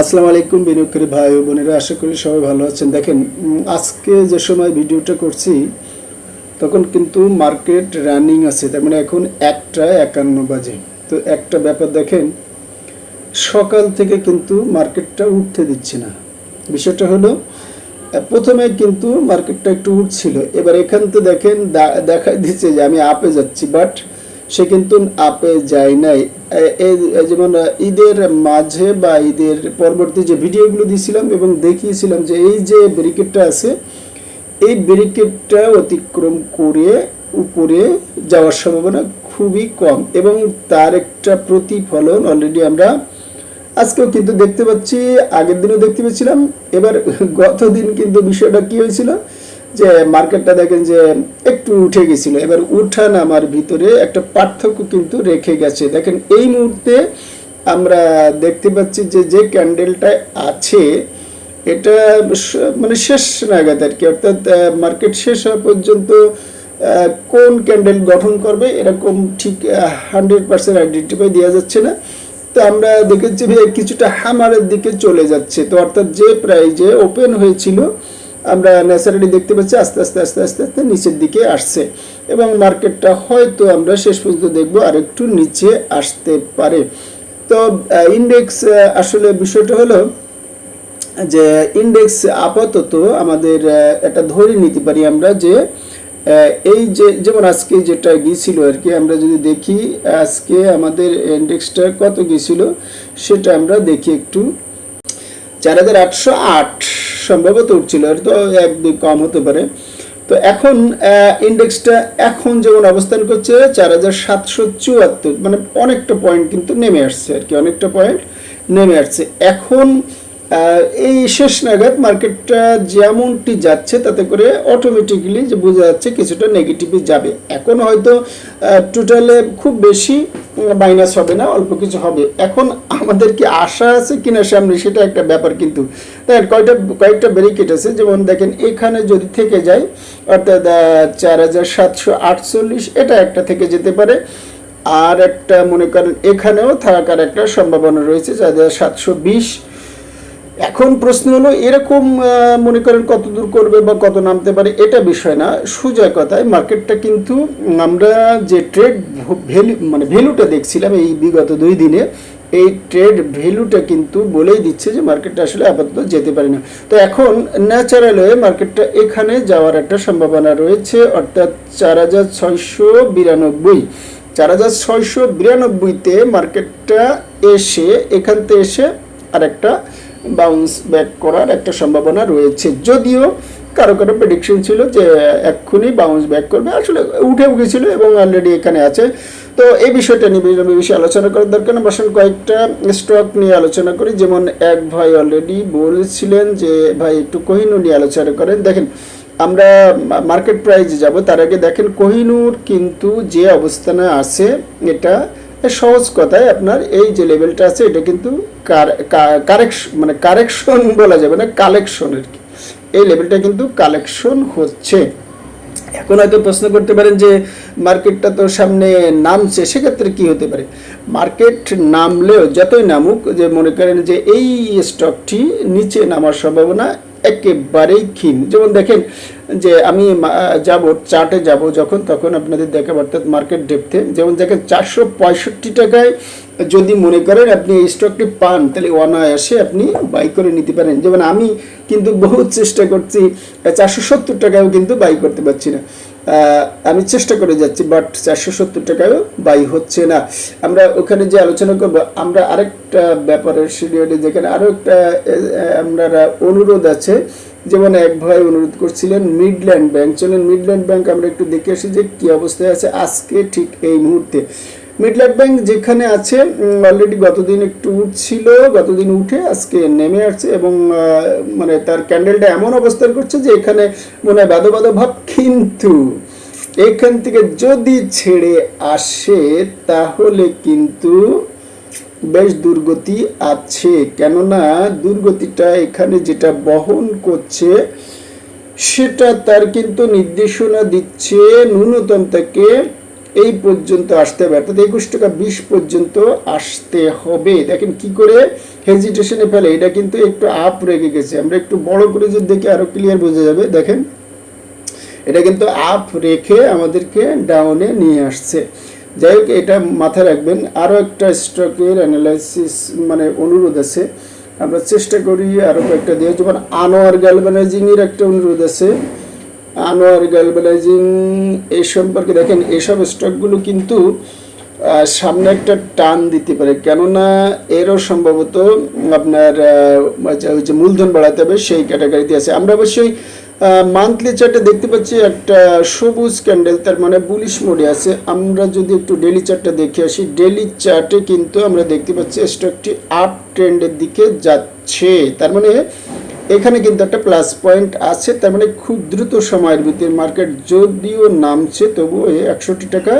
আসসালামু আলাইকুম বিনিয়োগকারী ভাই ও বোনেরা, আশা করি সবাই ভালো আছেন। দেখেন আজকে যে সময় ভিডিওটা করছি, তখন কিন্তু মার্কেট রানিং আছে। তার মানে এখন একটা একান্ন বাজে। তো একটা ব্যাপার দেখেন, সকাল থেকে কিন্তু মার্কেটটা উঠতে দিচ্ছে না। বিষয়টা হলো প্রথমে কিন্তু মার্কেটটা একটু উঠছিল। এবার এখান থেকে দেখেন দেখা দিচ্ছে যে আমি আপে যাচ্ছি বাট সে কিন্তু আপে যায় নাই। যেমন ঈদের মাঝে বা ঈদের পরবর্তী যে ভিডিওগুলো দিয়েছিলাম এবং দেখিয়েছিলাম যে এই যে ব্যারিকেডটা আছে, এই ব্যারিকেডটা অতিক্রম করে উপরে যাওয়ার সম্ভাবনা খুবই কম এবং তার একটা প্রতিফলন অলরেডি আমরা আজকেও কিন্তু দেখতে পাচ্ছি, আগের দিনও দেখতে পেয়েছিলাম। এবার গত দিন কিন্তু বিষয়টা কি হয়েছিল? যে মার্কেটটা দেখেন যে একটু উঠে গেছিল। এবার উঠা নামার ভিতরে একটা পার্থক্য কিন্তু রেখে গেছে। দেখেন, এই মুহূর্তে আমরা দেখতে পাচ্ছি যে যে ক্যান্ডেলটা আছে, এটা মানে শেষ নাগাদ আর কি। অর্থাৎ মার্কেট শেষ হওয়া পর্যন্ত কোন ক্যান্ডেল গঠন করবে এরকম ঠিক হান্ড্রেড পার্সেন্ট আইডেন্টিফাই দেওয়া যাচ্ছে না। তো আমরা দেখেছি কিছুটা হামারের দিকে চলে যাচ্ছে। তো অর্থাৎ যে প্রাইজে ওপেন হয়েছিল আমরা ন্যাচারালি দেখতে পাচ্ছি আস্তে আস্তে আস্তে আস্তে আস্তে নিচের দিকে আসছে। এবং মার্কেটটা হয়তো আমরা শেষ পর্যন্ত দেখব আর একটু নিচে আসতে পারে। তো ইন্ডেক্স আসলে বিষয়টা হলো যে ইন্ডেক্স আপাতত আমাদের এটা ধরে নিতে পারি আমরা যে এই যে, যেমন আজকে যেটা গিয়েছিল আর কি, আমরা যদি দেখি আজকে আমাদের ইন্ডেক্সটা কত গিয়েছিল, সেটা আমরা দেখি একটু। চার হাজার আটশো আট সম্ভবত উঠছিল, আর তো এক দুই কম হতে পারে। তো এখন ইন্ডেক্সটা এখন যেমন অবস্থান করছে, চার হাজার সাতশো চুয়াত্তর মানে অনেকটা পয়েন্ট কিন্তু নেমে আসছে আর কি, অনেকটা পয়েন্ট নেমে আসছে। এখন এই শেষ নাগাদ মার্কেটটা যেমনটি যাচ্ছে, তাতে করে অটোমেটিক্যালি যে বোঝা যাচ্ছে কিছুটা নেগেটিভে যাবে। এখন হয়তো টোটালে খুব বেশি মাইনাস হবে না, অল্প কিছু হবে। এখন আমাদের কি আশা আছে কিনা সামনে, সেটা একটা ব্যাপার কিন্তু। দেখেন, কয়টা, কয়েকটা ব্যারিকেড আছে। যেমন দেখেন, এখানে যদি থেকে যায়, অর্থাৎ চার হাজার সাতশো আটচল্লিশ, এটা একটা থেকে যেতে পারে। আর একটা মনে করেন, এখানেও থাকার একটা সম্ভাবনা রয়েছে, চার হাজার সাতশো বিশ। এখন প্রশ্ন হলো, এরকম মনে করেন কত দূর করবে বা কত নামতে পারে এটা বিষয় না। সোজা কথায় মার্কেটটা কিন্তু আমরা যে ট্রেড ভ্যালু মানে ভ্যালুটা দেখছিলাম এই বিগত দুই দিনে, এই ট্রেড ভ্যালুটা কিন্তু বলেই দিচ্ছে যে মার্কেটটা আসলে আপাতত যেতে পারে না তো এখন ন্যাচারাল হয়ে মার্কেটটা এখানে যাওয়ার একটা সম্ভাবনা রয়েছে, অর্থাৎ চার হাজার ছয়শো বিরানব্বই। চার হাজার ছয়শো বিরানব্বইতে মার্কেটটা এসে, এখান থেকে এসে আরেকটা বাউন্স ব্যাক করার একটা সম্ভাবনা রয়েছে। যদিও কারও কারও প্রেডিকশন ছিল যে এক্ষুনি বাউন্স ব্যাক করবে। আসলে উঠে গেছিল এবং অলরেডি এখানে আছে। তো এই বিষয়টা নিয়ে বেশি আলোচনা করার দরকার। না বসেন কয়েকটা স্টক নিয়ে আলোচনা করি। যেমন এক ভাই অলরেডি বলছিলেন যে, ভাই, একটু কোহিনু নিয়ে আলোচনা করেন। দেখেন, আমরা মার্কেট প্রাইজে যাব, তার আগে দেখেন কোহিনুর কিন্তু যে অবস্থানে আছে, এটা সহজ কথায় আপনার এই যে লেভেলটা আছে, এটা কিন্তু কারেকশন মানে কারেকশন বলা যাবে না, কালেকশন আর কি। এই লেভেলটা কিন্তু কালেকশন হচ্ছে। এখন হয়তো প্রশ্ন করতে পারেন যে, মার্কেটটা তো সামনে নামছে, সেক্ষেত্রে কি হতে পারে? মার্কেট নামলেও যতই নামুক, যে মনে করেন যে এই স্টকটি নিচে নামার সম্ভাবনা একেবারেই ক্ষীণ। যেমন দেখেন যে আমি যাব, চার্টে যাব যখন, তখন আপনাদের দেখাব, অর্থাৎ মার্কেট ডেপথে। যেমন দেখেন, চারশো পঁয়ষট্টি টাকায় যদি মনে করেন আপনি এই স্টকটি পান, তাহলে অনায়াসে আপনি বাই করে নিতে পারেন। যেমন আমি কিন্তু বহু চেষ্টা করছি, চারশো সত্তর টাকায়ও কিন্তু বাই করতে পারছি না। আমি চেষ্টা করে যাচ্ছি বাট চারশো সত্তর টাকায়ও বাই হচ্ছে না। আমরা ওখানে যে আলোচনা করব, আমরা আরেকটা ব্যাপারের সিরিয়ালে যেখানে আরও একটা আমরা অনুরোধ আছে। যেমন এক ভাই অনুরোধ করছিলেন মিডল্যান্ড ব্যাংক চলেন মিডল্যান্ড ব্যাংক আমরা একটু দেখে আসি যে কী অবস্থায় আছে আজকে ঠিক এই মুহূর্তে। মিডল্যান্ড ব্যাংক যেখানে আছে অলরেডি গতদিন একটু উঠছিল, গতদিন উঠে আজকে নেমে আসছে এবং মানে তার ক্যান্ডেলটা এমন অবস্থান করছে যে এখানে মনে হয় বাদো ভাব কিন্তু এখান থেকে যদি ছেড়ে আসে, তাহলে কিন্তু বেশ দুর্গতি আছে। কেননা দুর্গতিটা এখানে যেটা বহন করছে, সেটা তার কিন্তু নির্দেশনা দিচ্ছে ন্যূনতম থেকে এই পর্যন্ত আসতে হবে, অর্থাৎ একুশ টাকা বিশ পর্যন্ত আসতে হবে। দেখেন কি করে হেজিটেশনে ফেলে, এটা কিন্তু একটু আপ রেগে গেছে। আমরা একটু বড় করে যদি দেখি আরও ক্লিয়ার বোঝা যাবে, দেখেন। এটা কিন্তু আপ রেখে আমাদেরকে ডাউনে নিয়ে আসছে। যাই হোক, এটা মাথায় রাখবেন। আরও একটা স্টকের অ্যানালাইসিস মানে অনুরোধ আছে। আমরা চেষ্টা করি আরও কয়েকটা দিয়ে যেমন আনোয়ার গ্যালভানাইজিংয়ের একটা অনুরোধ আছে। আনোয়ার গ্যালভানাইজিং এই সম্পর্কে দেখেন এইসব স্টকগুলো কিন্তু সামনে একটা টান দিতে পারে। কেননা, এরও সম্ভবত আপনার যে মূলধন বাড়াতে হবে, সেই ক্যাটাগরিতে আছে। আমরা অবশ্যই মান্থলি চার্টে দেখতে পাচ্ছি একটা সবুজ ক্যান্ডেল তার মানে বুলিশ মোডে আছে। আমরা যদি একটু ডেলি চার্টটা দেখে আসি ডেলি চার্টে কিন্তু আমরা দেখতে পাচ্ছি স্টকটি আপ ট্রেন্ডের দিকে যাচ্ছে। তার মানে এখানে কিন্তু একটা প্লাস পয়েন্ট আছে, তার মানে খুব দ্রুত সময়ের ভিতরে মার্কেট যদিও নামছে, তবুও একষট্টি টাকা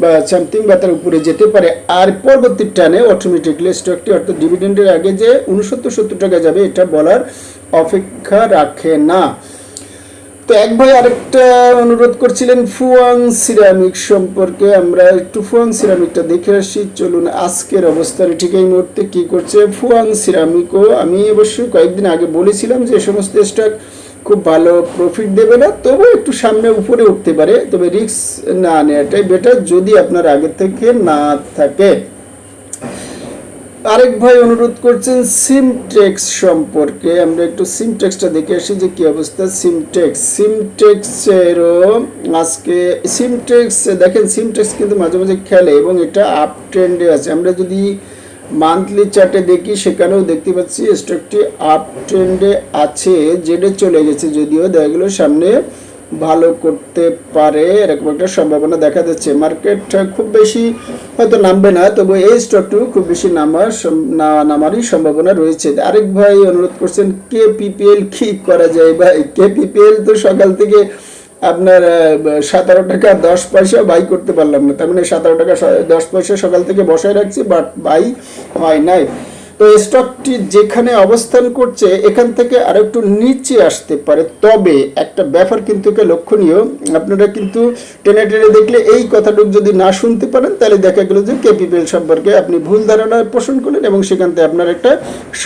বা সামথিং বা তার উপরে যেতে পারে। আর পরবর্তী টানে অটোমেটিকলি স্টকটি অর্থাৎ ডিভিডেন্ডের আগে যে উনসত্তর সত্তর টাকা যাবে, এটা বলার অপেক্ষা রাখে না। তো এক ভাই আরেকটা অনুরোধ করছিলেন ফুয়াং সিরামিক সম্পর্কে। আমরা একটু ফুয়াং সিরামিকটা দেখে আসি। চলুন আজকের অবস্থানে ঠিক এই মুহূর্তে কি করছে ফুয়াং সিরামিকও। আমি অবশ্যই কয়েকদিন আগে বলেছিলাম যে সমস্ত স্টক খুব ভালো প্রফিট দেবে না, তবু একটু সামনে উপরে উঠতে পারে। তবে রিস্ক না নেওয়াটাই বেটার যদি আপনার আগে থেকে না থাকে। আরেক ভাই অনুরোধ করছেন সিমটেক্স সম্পর্কে। আমরা একটু সিমটেক্সটা দেখে আসি যে কি অবস্থা। সিমটেক্স সিমটেক্সেরও আজকে সিমটেক্স দেখেন সিমটেক্স কিন্তু মাঝে মাঝে খেলে এবং এটা আপ ট্রেন্ডে আছে। আমরা যদি মান্থলি চার্টে দেখি, সেখানেও দেখতে পাচ্ছি স্টকটি আপ ট্রেন্ডে আছে জেডে চলে গেছে যদিও। দেখা গেলো সামনে ভালো করতে পারে, এরকম একটা সম্ভাবনা দেখা যাচ্ছে মার্কেট খুব বেশি হয়তো নামবে না, তবে এই স্টকটিও খুব বেশি নামার না, নামারই সম্ভাবনা রয়েছে। আরেক ভাই অনুরোধ করছেন কে পিপিএল কি করা যায় ভাই? কে পিপিএল তো সকাল থেকে আপনার সতেরো টাকা দশ পয়সা বাই করতে পারলাম না। তার মানে সতেরো টাকা দশ পয়সা সকাল থেকে বসায় রাখছি বাট বাই হয় নাই। তো স্টকটি যেখানে অবস্থান করছে, এখান থেকে আর একটু নিচে আসতে পারে। তবে একটা ব্যাপার কিন্তু লক্ষণীয়, আপনারা কিন্তু টেনে টেনে দেখলে এই কথাটুকু যদি না শুনতে পারেন, তাহলে দেখা গেল যে কেপিপিএল সম্পর্কে আপনি ভুল ধারণা পোষণ করলেন এবং সেখান থেকে আপনার একটা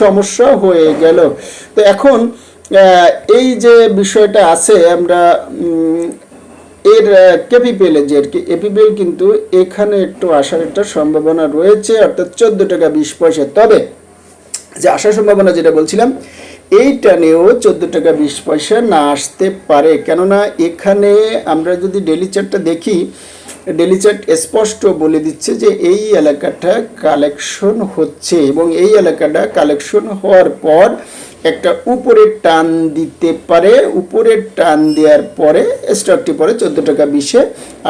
সমস্যা হয়ে গেল। তো এখন এই যে বিষয়টা আছে, আমরা এর কেপিপিএল যে আর কি এপিপিএল কিন্তু এখানে একটু আসার একটা সম্ভাবনা রয়েছে, অর্থাৎ চোদ্দ টাকা বিশ পয়সা। তবে যে আসার সম্ভাবনা যেটা বলছিলাম, এইটা নিয়েও চোদ্দ টাকা বিশ পয়সা না আসতে পারে। কেননা এখানে আমরা যদি ডেলি চার্টটা দেখি ডেলি চার্ট স্পষ্ট বলে দিচ্ছে যে এই এলাকাটা কালেকশন হচ্ছে এবং এই এলাকাটা কালেকশন হওয়ার পর একটা উপরে টান দিতে পারে। উপরে টান দেওয়ার পরে স্টকটি পরে চোদ্দ টাকা বিশে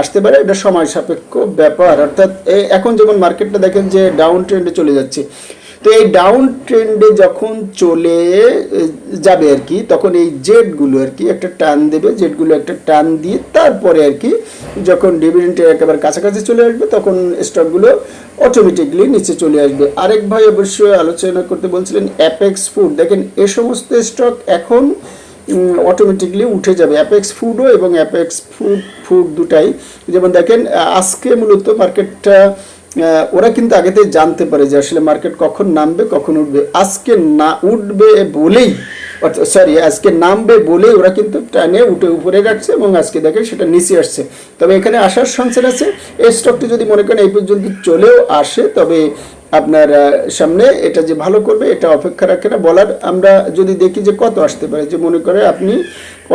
আসতে পারে। এটা সময় সাপেক্ষ ব্যাপার। অর্থাৎ এখন যেমন মার্কেটটা দেখেন যে ডাউন ট্রেন্ডে চলে যাচ্ছে। তো এই ডাউন ট্রেন্ডে যখন চলে যাবে আর কি, তখন এই জেটগুলো আর কি একটা টান দেবে। জেটগুলো একটা টান দিয়ে তারপরে আর কি যখন ডিভিডেন্টের একেবারে কাছাকাছি চলে আসবে, তখন স্টকগুলো অটোমেটিকলি নিচে চলে আসবে। আরেক ভাই অবশ্যই আলোচনা করতে বলছিলেন অ্যাপেক্স ফুড দেখেন, এ সমস্ত স্টক এখন অটোমেটিকলি উঠে যাবে। অ্যাপেক্স ফুডও এবং অ্যাপেক্স ফুড ফুড দুটাই। যেমন দেখেন আজকে মূলত মার্কেটটা ওরা কিন্তু আগেতেই জানতে পারে যে আসলে মার্কেট কখন নামবে, কখন উঠবে। আজকে না উঠবে বলেই সরি আজকে নামবে বলেই ওরা কিন্তু টানে উঠে উপরে রাখছে এবং আজকে দেখে সেটা নিচে আসছে। তবে এখানে আসার সংসার আছে। এই স্টকটি যদি মনে করেন এই পর্যন্ত চলেও আসে, তবে আপনার সামনে, এটা যে ভালো করবে, এটা অপেক্ষা রাখে না। বলার আমরা যদি দেখি যে কত আসতে পারে, যে মনে করে আপনি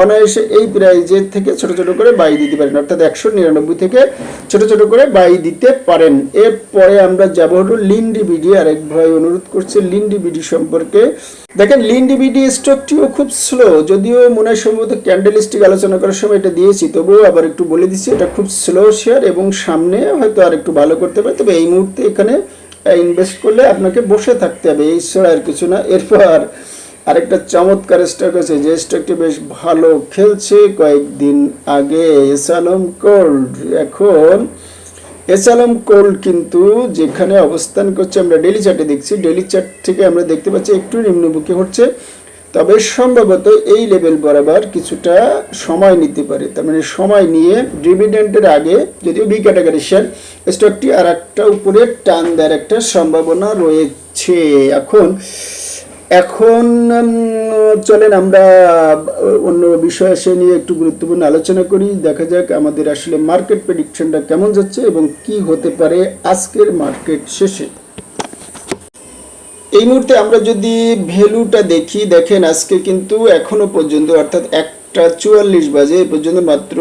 অনায়াসে এই প্রাইজের থেকে ছোট ছোট করে বাই দিতে পারেন। অর্থাৎ একশো নিরানব্বই থেকে ছোট ছোট করে বাই দিতে পারেন। এরপরে আমরা যাব হলো লিন্ডি বিডি আরেক ভাই অনুরোধ করছে লিন্ডি বিডি সম্পর্কে। দেখেন লিন্ডি বিডি স্টকটিও খুব স্লো যদিও মনে হয় সম্ভবত ক্যান্ডেল স্টিক আলোচনা করার সময় এটা দিয়েছি, তবুও আবার একটু বলে দিচ্ছি, এটা খুব স্লো শেয়ার এবং সামনে হয়তো আর একটু ভালো করতে পারে। তবে এই মুহূর্তে এখানে ইনভেস্ট করলে আপনাকে বসে থাকতে হবে, এই ছাড়া আর কিছু না। এরপর আরেকটা চমৎকার স্টক আছে, যে স্টকটি বেশ ভালো খেলছে কয়েকদিন আগে এসালম কোল্ড এখন এসালম কোল্ড কিন্তু যেখানে অবস্থান করছে, আমরা ডেলি চার্টে দেখছি ডেলি চার্ট থেকে আমরা দেখতে পাচ্ছি একটু নিম্নমুখী হচ্ছে। তবে সম্ভবত এই লেভেল বরাবর কিছুটা সময় নিতে পারে। তার মানে সময় নিয়ে ডিভিডেন্টের আগে যদিও বি ক্যাটাগরি শেয়ার স্টকটি আর একটা উপরে টান দেওয়ার একটা সম্ভাবনা রয়েছে। এখন এখন চলেন আমরা অন্য বিষয় এসে নিয়ে একটু গুরুত্বপূর্ণ আলোচনা করি। দেখা যাক আমাদের আসলে মার্কেট প্রেডিকশনটা কেমন যাচ্ছে এবং কি হতে পারে আজকের মার্কেট শেষে। এই মুহূর্তে আমরা যদি ভ্যালুটা দেখি, দেখেন আজকে কিন্তু এখনও পর্যন্ত, অর্থাৎ একটা চুয়াল্লিশ বাজে এ পর্যন্ত মাত্র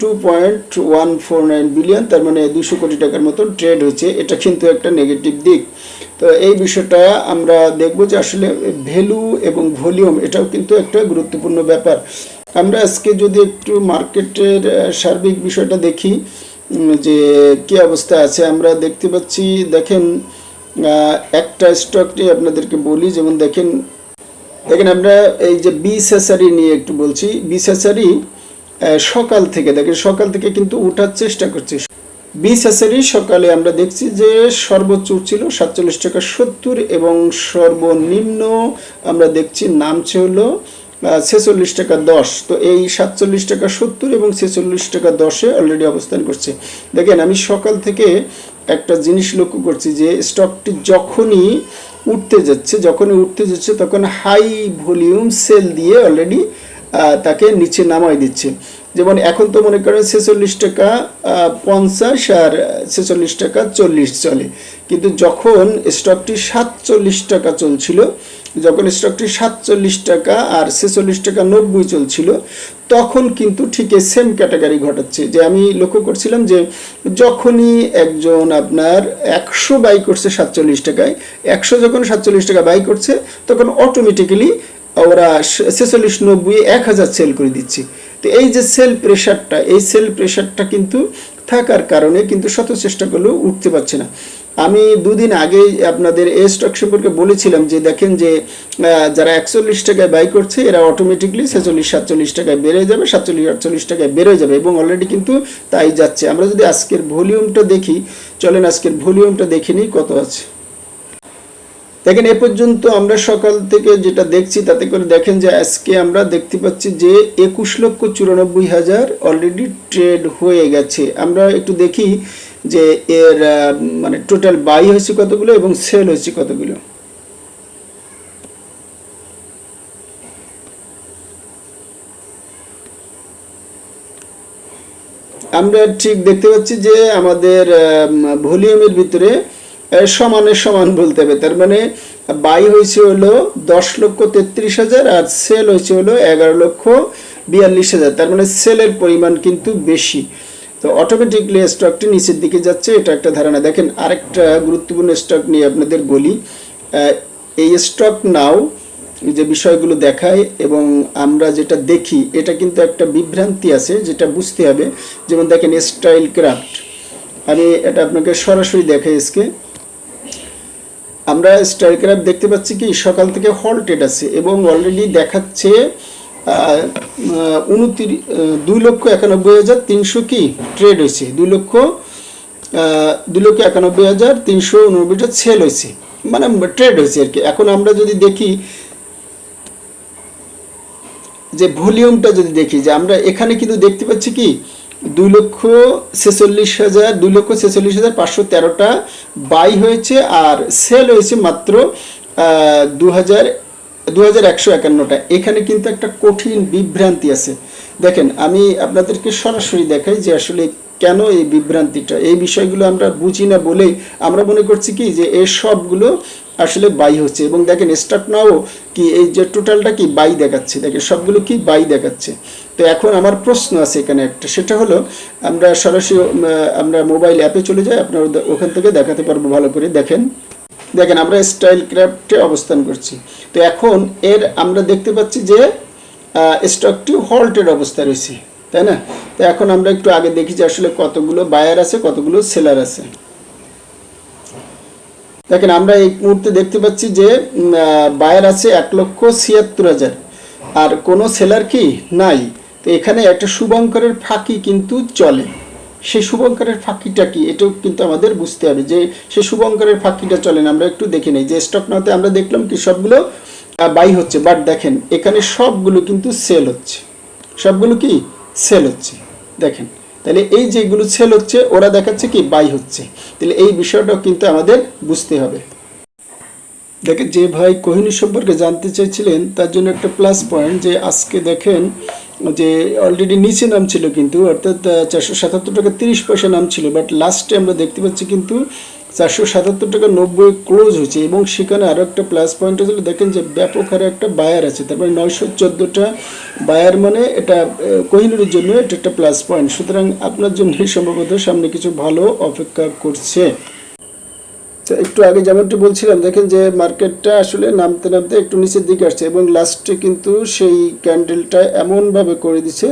two point one four nine billion তার মানে দুশো কোটি টাকার মতো ট্রেড হয়েছে। এটা কিন্তু একটা নেগেটিভ দিক। তো এই বিষয়টা আমরা দেখব যে আসলে ভ্যালু এবং ভলিউম এটাও কিন্তু একটা গুরুত্বপূর্ণ ব্যাপার। আমরা আজকে যদি একটু মার্কেটের সার্বিক বিষয়টা দেখি যে কি অবস্থা আছে, আমরা দেখতে পাচ্ছি, দেখেন একটা স্টক নিয়ে আপনাদেরকে বলি, যেমন দেখেন দেখেন আমরা এই যে বি বিসেসারি নিয়ে একটু বলছি। বিসেসারি সকাল থেকে, দেখেন সকাল থেকে কিন্তু ওঠার চেষ্টা করছে। বিসেসারি সকালে আমরা দেখছি যে সর্বোচ্চ ছিল সাতচল্লিশ টাকা সত্তর এবং সর্বনিম্ন আমরা দেখছি নামছে হলো ছেচল্লিশ টাকা দশ। তো এই সাতচল্লিশ টাকা সত্তর এবং ছেচল্লিশ টাকা দশে অলরেডি অবস্থান করছে। দেখেন আমি সকাল থেকে একটা জিনিস লক্ষ্য করছি যে স্টকটি যখনই উঠতে যাচ্ছে, যখনই উঠতে যাচ্ছে তখন হাই ভলিউম সেল দিয়ে অলরেডি তাকে নিচে নামাই দিচ্ছে। যেমন এখন তো মনে করেন ছেচল্লিশ টাকা পঞ্চাশ আর ছেচল্লিশ টাকা চল্লিশ চলে। কিন্তু যখন স্টকটি সাতচল্লিশ টাকা চলছিল যখন স্টকটি সাতচল্লিশ টাকা আর ছেচল্লিশ টাকা নব্বই চলছিল, তখন কিন্তু ঠিক সেম ক্যাটাগরি ঘটাচ্ছে। যে আমি লক্ষ্য করছিলাম যে যখনই একজন আপনার একশো বাই করছে সাতচল্লিশ টাকায়, একশো যখন সাতচল্লিশ টাকা বাই করছে, তখন অটোমেটিক্যালি ওরা ছেচল্লিশ, নব্বই, এক হাজার সেল করে দিচ্ছে। তো এই যে সেল প্রেশারটা এই সেল প্রেশারটা কিন্তু থাকার কারণে কিন্তু শত চেষ্টা করলেও উঠতে পারছে না। আমি দুদিন আগেই আপনাদের এই স্টক সম্পর্কে বলেছিলাম যে দেখেন যে যারা একচল্লিশ টাকায় বাই করছে, এরা অটোমেটিকলি ছেচল্লিশ, সাতচল্লিশ টাকায় বেড়ে যাবে, সাতচল্লিশ, আটচল্লিশ টাকায় বেড়ে যাবে এবং অলরেডি কিন্তু তাই যাচ্ছে। আমরা যদি আজকের ভলিউমটা দেখি, চলেন আজকের ভলিউমটা দেখে নিই কত আছে। দেখেন, এ পর্যন্ত আমরা সকাল থেকে যেটা দেখছি, তাতে করে দেখেন যে আজকে আমরা দেখতে পাচ্ছি যে একুশ লক্ষ চুরানব্বই হাজার অলরেডি ট্রেড হয়ে গেছে। আমরা একটু দেখি যে এর মানে টোটাল বাই হয়েছে কতগুলো এবং সেল হয়েছে কতগুলো? আমরা ঠিক দেখতে পাচ্ছি যে আমাদের ভলিউমের ভিতরে আহ, সমানের সমান বলতে হবে। তার মানে বাই হয়েছে হলো দশ লক্ষ তেত্রিশ হাজার আর সেল হয়েছে হলো এগারো লক্ষ বিয়াল্লিশ হাজার। তার মানে সেলের পরিমাণ কিন্তু বেশি। তো অটোমেটিকলি স্টকটি নিচের দিকে যাচ্ছে, এটা একটা ধারণা। দেখেন, আরেকটা গুরুত্বপূর্ণ স্টক নিয়ে আপনাদের বলি। এই স্টক নাও যে বিষয়গুলো দেখায় এবং আমরা যেটা দেখি, এটা কিন্তু একটা বিভ্রান্তি আছে, যেটা বুঝতে হবে। যেমন দেখেন স্টাইল ক্রাফট আমি এটা আপনাকে সরাসরি দেখাই আজকে। আমরা স্টাইল ক্রাফট দেখতে পাচ্ছি কি, সকাল থেকে হল্টেড আছে এবং অলরেডি দেখাচ্ছে উনত্রিশ দুই লক্ষ একানব্বই হাজার তিনশো কি ট্রেড হয়েছে? দুই লক্ষ দুই লক্ষ একানব্বই হাজার তিনশো উননব্বইটা সেল হয়েছে। মানে ট্রেড হয়েছে আর কি। এখন আমরা যদি দেখি যে ভলিউমটা যদি দেখি, যে আমরা এখানে কিন্তু দেখতে পাচ্ছি কি, দুই লক্ষ ছেচল্লিশ হাজার, দুই লক্ষ ছেচল্লিশ হাজার পাঁচশো তেরোটা বাই হয়েছে আর সেল হয়েছে মাত্র দু হাজার দু একশো এখানে কিন্তু একটা কঠিন বিভ্রান্তি আছে। দেখেন, আমি আপনাদেরকে সরাসরি দেখাই যে আসলে কেন এই বিভ্রান্তিটা। এই বিষয়গুলো আমরা বুঝি না বলেই আমরা মনে করছি কি যে এই সবগুলো আসলে বাই হচ্ছে। এবং দেখেন স্টার্ট নাও কি এই যে টোটালটা কি বাই দেখাচ্ছে? দেখেন, সবগুলো কি বাই দেখাচ্ছে? তো এখন আমার প্রশ্ন আছে এখানে একটা। সেটা হলো, আমরা সরাসরি আমরা মোবাইল অ্যাপে চলে যাই, আপনার ওখান থেকে দেখাতে পারব ভালো করে। দেখেন। দেখেন, আমরা স্টাইল ক্রাফটে অবস্থান করছি। তো এখন এর আমরা দেখতে পাচ্ছি যে স্টকটি হল্টের অবস্থায় রয়েছে, তাই না? তো এখন আমরা একটু আগে দেখি যে আসলে কতগুলো বায়ার আছে, কতগুলো সেলার আছে। দেখেন, আমরা এই মুহূর্তে দেখতে পাচ্ছি যে বায়ার আছে এক লক্ষ ছিয়াত্তর হাজার। আর কোনো সেলার কি? নাই। তো এখানে একটা শুভঙ্করের ফাঁকি কিন্তু চলে। সেই শুভঙ্করের ফাঁকিটা কি? এটাও কিন্তু আমাদের বুঝতে হবে যে সেই শুভঙ্করের ফাঁকিটা চলে না, আমরা একটু দেখে নেই। যে স্টক নাতে আমরা দেখলাম কি সবগুলো বাই হচ্ছে বাট দেখেন, এখানে সবগুলো কিন্তু সেল হচ্ছে। সবগুলো কি? সেল হচ্ছে। দেখেন, তাহলে এই যেগুলো সেল হচ্ছে, ওরা দেখাচ্ছে কি বাই হচ্ছে। তাহলে এই বিষয়টাও কিন্তু আমাদের বুঝতে হবে। দেখেন, যে ভাই কোহিনী সম্পর্কে জানতে চাইছিলেন, তার জন্য একটা প্লাস পয়েন্ট যে আজকে দেখেন যে অলরেডি নিচে নাম ছিল কিন্তু, অর্থাৎ চারশো সাতাত্তর টাকা তিরিশ পয়সা নাম ছিল বাট লাস্টে আমরা দেখতে পাচ্ছি কিন্তু চারশো সাতাত্তর টাকা নব্বই ক্লোজ হয়েছে এবং সেখানে আরও একটা প্লাস পয়েন্ট হচ্ছে দেখেন যে ব্যাপক হারে একটা বায়ার আছে তারপরে নয়শো চোদ্দোটা বায়ার মানে এটা কোহিনুরের জন্য এটা একটা প্লাস পয়েন্ট সুতরাং আপনার জন্য সম্ভবত সামনে কিছু ভালো অপেক্ষা করছে। তো একটু আগে যেমনটি বলছিলাম, দেখেন যে মার্কেটটা আসলে নামতে নামতে একটু নিচের দিকে আসছে এবং লাস্টে কিন্তু সেই ক্যান্ডেলটা এমনভাবে করে দিছে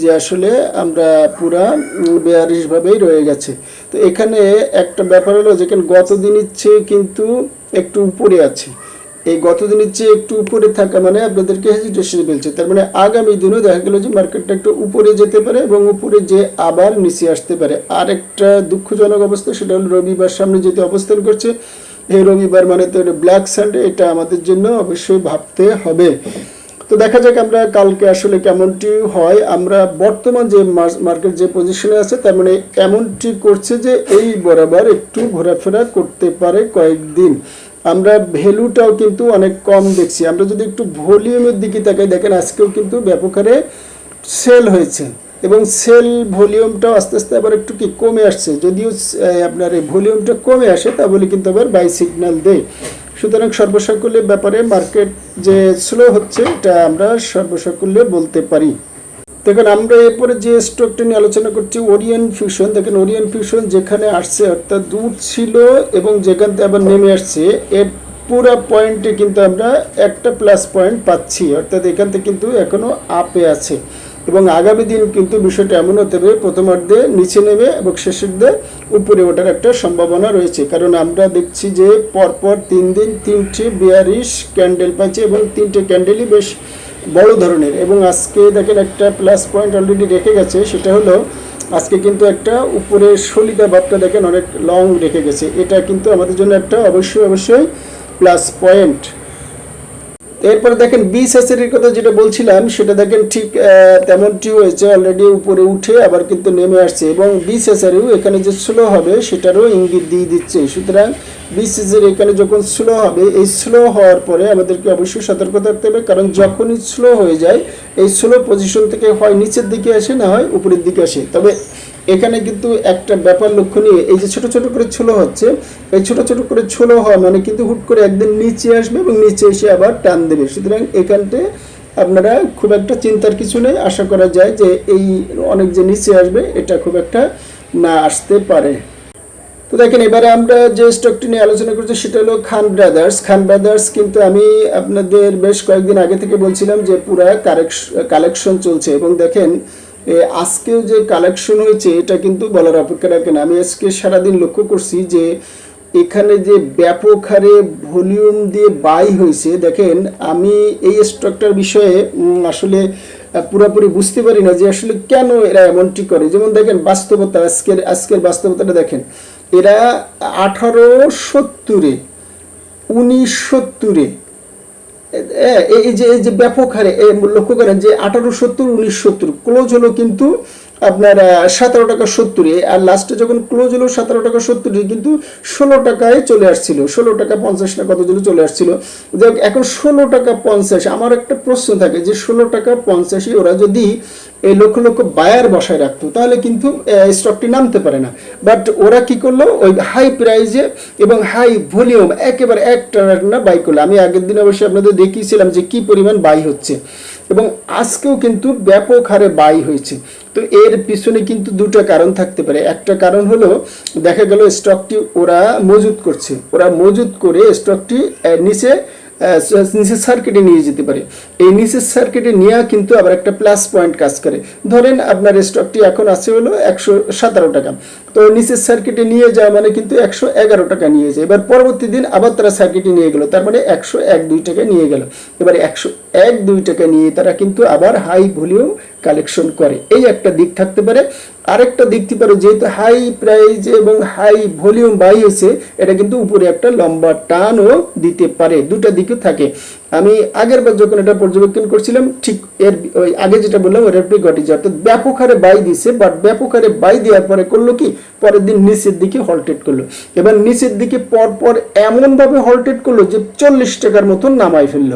যে আসলে আমরা পুরা বেয়ারিশভাবেই রয়ে গেছে। তো এখানে একটা ব্যাপার হলো যেখানে গত দিনের চেয়ে কিন্তু একটু উপরে আছে। এই গত দিনের চেয়ে একটু উপরে থাকা মানে আপনাদেরকে হেজিটেশনে ফেলছে তার মানে আগামী দিনও দেখা গেল যে মার্কেটটা একটু উপরে যেতে পারে এবং উপরে যে আবার নিচে আসতে পারে। আর একটা দুঃখজনক অবস্থা সেটা হলো রবিবার সামনে যেতে অবস্থান করছে, এই রবিবার মানে তো ব্ল্যাক সানডে এটা আমাদের জন্য অবশ্যই ভাবতে হবে। তো দেখা যাক আমরা কালকে আসলে কেমনটি হয়। আমরা বর্তমান যে মার্কেট যে পজিশনে আছে, তার মানে এমনটি করছে যে এই বরাবর একটু ঘোরাফেরা করতে পারে কয়েকদিন। আমরা ভ্যালুটাও কিন্তু অনেক কম দেখছি। আমরা যদি একটু ভলিউমের দিকে তাকাই, দেখেন আজকেও কিন্তু ব্যাপক হারে সেল হয়েছে এবং সেল ভলিউমটাও আস্তে আস্তে আবার একটু কি কমে আসছে। যদিও আপনার এই ভলিউমটা কমে আসে তাহলে কিন্তু আবার বাই সিগন্যাল দেয় সুতরাং সর্বসাকুল্যের ব্যাপারে মার্কেট যে স্লো হচ্ছে, এটা আমরা সর্বসাকুল্যে বলতে পারি। দেখুন, আমরা এরপরে যে স্টকটা নিয়ে আলোচনা করছি ওরিয়ান ফিউশন দেখেন ওরিয়ান ফিউশন যেখানে আসছে, অর্থাৎ দূর ছিল এবং যেখান থেকে আবার নেমে আসছে, এর পুরো পয়েন্টে কিন্তু আমরা একটা প্লাস পয়েন্ট পাচ্ছি, অর্থাৎ এখান থেকে কিন্তু এখনও আপে আছে। এবং আগামী দিন কিন্তু বিষয়টা এমন হতে হবে প্রথমার্ধে নিচে নেবে এবং শেষের দিয়ে উপরে ওঠার একটা সম্ভাবনা রয়েছে। কারণ আমরা দেখছি যে পরপর তিন দিন তিনটে বিয়ারিশ ক্যান্ডেল পাচ্ছে এবং তিনটে ক্যান্ডেলই বেশ বড় ধরনের। এবং আজকে দেখেন একটা প্লাস পয়েন্ট অলরেডি রেখে গেছে, সেটা হলো আজকে কিন্তু একটা উপরে সলিদা ভাবটা দেখেন অনেক লং রেখে গেছে। এটা কিন্তু আমাদের জন্য একটা অবশ্যই অবশ্যই প্লাস পয়েন্ট এরপরে দেখেন বি বিএসএসের কথা যেটা বলছিলাম, সেটা দেখেন ঠিক তেমনটি হয়েছে অলরেডি উপরে উঠে আবার কিন্তু নেমে আসছে এবং বি বিএসএসআরও এখানে যে স্লো হবে সেটারও ইঙ্গিত দিয়ে দিচ্ছে। সুতরাং বি বিসিসের এখানে যখন স্লো হবে, এই স্লো হওয়ার পরে আমাদেরকে অবশ্যই সতর্ক থাকতে হবে, কারণ যখনই স্লো হয়ে যায়, এই স্লো পজিশন থেকে হয় নিচের দিকে আসে, না হয় উপরের দিকে আসে। তবে এখানে কিন্তু একটা ব্যাপার লক্ষণীয়, এই যে ছোট ছোট করে ছোলো হচ্ছে, এই ছোট ছোট করে ছোলো হওয়া মানে কিন্তু হুট করে একদিন নিচে আসবে এবং নিচে এসে আবার টান দেবে। সুতরাং এখানতে আপনারা খুব একটা চিন্তার কিছু নেই। আশা করা যায় যে এই অনেক যে নিচে আসবে, এটা খুব একটা না আসতে পারে। তো দেখেন, এবারে আমরা যে স্টকটি নিয়ে আলোচনা করছি, সেটা হলো খান ব্রাদার্স। খান ব্রাদার্স কিন্তু আমি আপনাদের বেশ কয়েকদিন আগে থেকে বলছিলাম যে পুরা কালেকশন চলছে এবং দেখেন আজকেও যে কালেকশন হয়েছে, এটা কিন্তু বলার অপেক্ষা রাখে না আমি আজকে সারাদিন লক্ষ্য করছি যে, এখানে যে ব্যাপক হারে ভলিউম দিয়ে বাই হয়েছে, দেখেন, আমি এই স্টকটার বিষয়ে আসলে পুরোপুরি বুঝতে পারি না যে আসলে কেন এরা এমনটি করে। যেমন দেখেন, বাস্তবতা, আজকের আজকের বাস্তবতাটা দেখেন। এরা আঠারো সত্তরে উনিশ সত্তরে এই যে এই যে ব্যাপক হারে লক্ষ্য করেন যে আঠারো সত্তর উনিশ সত্তর ক্লোজ হলো কিন্তু আপনার সতেরো টাকা সত্তরে আর লাস্টে যখন ক্লোজ হলো, সতেরো টাকা সত্তরে কিন্তু ষোলো টাকায় চলে আসছিল। ষোলো টাকা পঞ্চাশ না কত জন্য চলে আসছিল। দেখ এখন ষোলো টাকা পঞ্চাশ। আমার একটা প্রশ্ন থাকে যে, ষোলো টাকা পঞ্চাশে ওরা যদি এই লক্ষ লক্ষ বায়ার বসায় রাখতো, তাহলে কিন্তু স্টকটি নামতে পারে না। বাট ওরা কি করল? ওই হাই প্রাইজে এবং হাই ভলিউম একেবারে এক টানা বাই করল। আমি আগের দিন অবশ্যই আপনাদের দেখিয়েছিলাম যে কি পরিমাণ বাই হচ্ছে। এবং আজকেও কিন্তু ব্যাপক হারে বাই হয়েছে। তো এর পিছনে কিন্তু দুটো কারণ থাকতে পারে। একটা কারণ হলো, দেখা গেল স্টকটি ওরা মজুত করছে। ওরা মজুত করে স্টকটি নিচে নিচের সার্কিটে নিয়ে যেতে পারে। এই নিচের সার্কিটে নেওয়া কিন্তু আবার একটা প্লাস পয়েন্ট কাজ করে। ধরেন আপনার স্টকটি এখন আছে হলো একশো সতেরো টাকা। তো নিচের সার্কিটে নিয়ে যাওয়া মানে কিন্তু একশো এগারো টাকা নিয়ে যায়। এবার পরবর্তী দিন আবার তারা সার্কিটে নিয়ে গেল, তার মানে একশো এক দুই টাকা নিয়ে গেল। এবার একশো এক দুই টাকা নিয়ে তারা কিন্তু আবার হাই ভলিউম কালেকশন করে। এই একটা দিক থাকতে পারে। আরেকটা দেখতে পারে, যেহেতু হাই প্রাইস এবং হাই ভলিউম বাই হয়েছে, এটা কিন্তু উপরে একটা লম্বা টানও দিতে পারে। দুটা দিকে থাকে। আমি আগের বার যখন এটা পর্যবেক্ষণ করছিলাম, ঠিক এর ওই আগে যেটা বললাম ওর রেপ্রি ঘটেছে অর্থাৎ ব্যাপক হারে বাই দিছে বাট ব্যাপক হারে বাই দেওয়ার পরে করল কি? পরের দিন নিচের দিকে হলটেড করল। এবার নিচের দিকে পর পর এমনভাবে হলটেড করল যে চল্লিশ টাকার মতন নামাই ফেলল।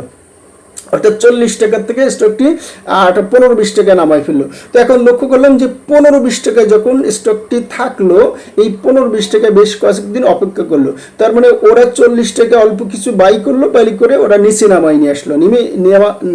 অর্থাৎ চল্লিশ টাকার থেকে স্টকটি পনেরো, বিশ টাকা নামায় ফেলল। তো এখন লক্ষ্য করলাম যে পনেরো, বিশ টাকায় যখন স্টকটি থাকল, এই পনেরো, বিশ টাকায় বেশ কয়েকদিন অপেক্ষা করল। তার মানে ওরা চল্লিশ টাকা অল্প কিছু বাই করল বাই করে ওরা নিচে নামাই নিয়ে আসলো। নেমে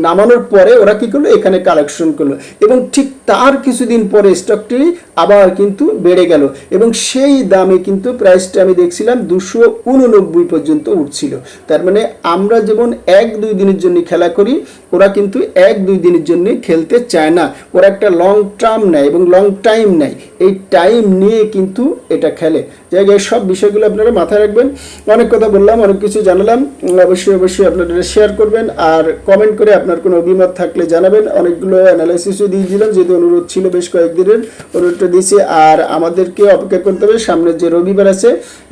নামানোর পরে ওরা কি করল? এখানে কালেকশন করল। এবং ঠিক তার কিছুদিন পরে স্টকটি আবার কিন্তু বেড়ে গেল। এবং সেই দামে কিন্তু প্রাইসটা আমি দেখছিলাম দুশো উননব্বই পর্যন্ত উঠছিল। তার মানে আমরা যেমন এক, দুই দিনের জন্য খেলা করি ওরা কিন্তু এক দুই দিনের জন্য খেলতে চায় না। ওরা একটা লং টার্ম নেয় এবং লং টাইম নেয়। এই টাইম নিয়ে কিন্তু এটা খেলে। জায়গায় সব বিষয়গুলো আপনারা মাথায় রাখবেন। অনেক কথা বললাম, অনেক কিছু জানালাম। অবশ্যই অবশ্যই আপনারা শেয়ার করবেন আর কমেন্ট করে আপনার কোনো অভিমত থাকলে জানাবেন। অনেকগুলো অ্যানালাইসিসও দিয়েছিলাম যেহেতু অনুরোধ ছিল বেশ কয়েকদিনের অনুরোধটা দিয়েছি। আর আমাদেরকে অপেক্ষা করতে হবে, সামনে যে রবিবার আছে,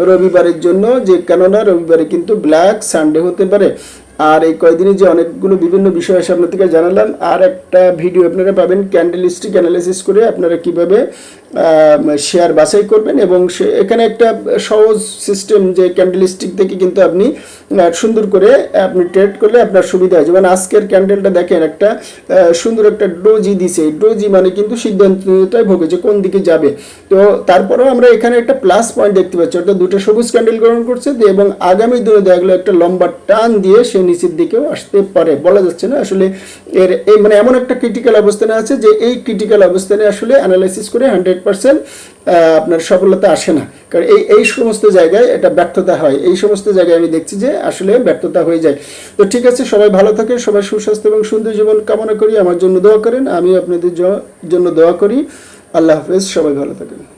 রবিবারের জন্য যে কেননা রবিবারে কিন্তু ব্ল্যাক সানডে হতে পারে। আর এই কয়দিনে যে অনেকগুলো বিভিন্ন বিষয় আছে, আপনার থেকে জানালাম। আর একটা ভিডিও আপনারা পাবেন ক্যান্ডেলিস্টিক অ্যানালাইসিস করে আপনারা কীভাবে শেয়ার বাছাই করবেন এবং এখানে একটা সহজ সিস্টেম যে ক্যান্ডেলিস্টিক থেকে কিন্তু আপনি সুন্দর করে আপনি ট্রেড করলে আপনার সুবিধা হয়। যেমন আজকের ক্যান্ডেলটা দেখেন, একটা সুন্দর একটা ডোজি দিছে। ডোজি মানে কিন্তু সিদ্ধান্তটাই ভোগে যে কোন দিকে যাবে। তো তারপরেও আমরা এখানে একটা প্লাস পয়েন্ট দেখতে পাচ্ছি। অর্থাৎ দুটো সবুজ ক্যান্ডেল গ্রহণ করছে, এবং আগামী দিনে দেখা একটা লম্বা টান দিয়ে সে নিচের দিকেও আসতে পারে। বলা যাচ্ছে না আসলে এর এই মানে এমন একটা ক্রিটিক্যাল অবস্থানে আছে যে এই ক্রিটিক্যাল অবস্থানে আসলে অ্যানালাইসিস করে হান্ড্রেড পার্সেন্ট আপনার সফলতা আসে না। কারণ এই এই সমস্ত জায়গায় এটা ব্যর্থতা হয়। এই সমস্ত জায়গায় আমি দেখছি যে আসলে ব্যর্থতা হয়ে যায়। তো ঠিক আছে, সবাই ভালো থাকে সবাই সুস্বাস্থ্য এবং সুন্দর জীবন কামনা করি। আমার জন্য দোয়া করেন আমি আপনাদের জন্য দোয়া করি। আল্লাহ হাফেজ, সবাই ভালো থাকেন।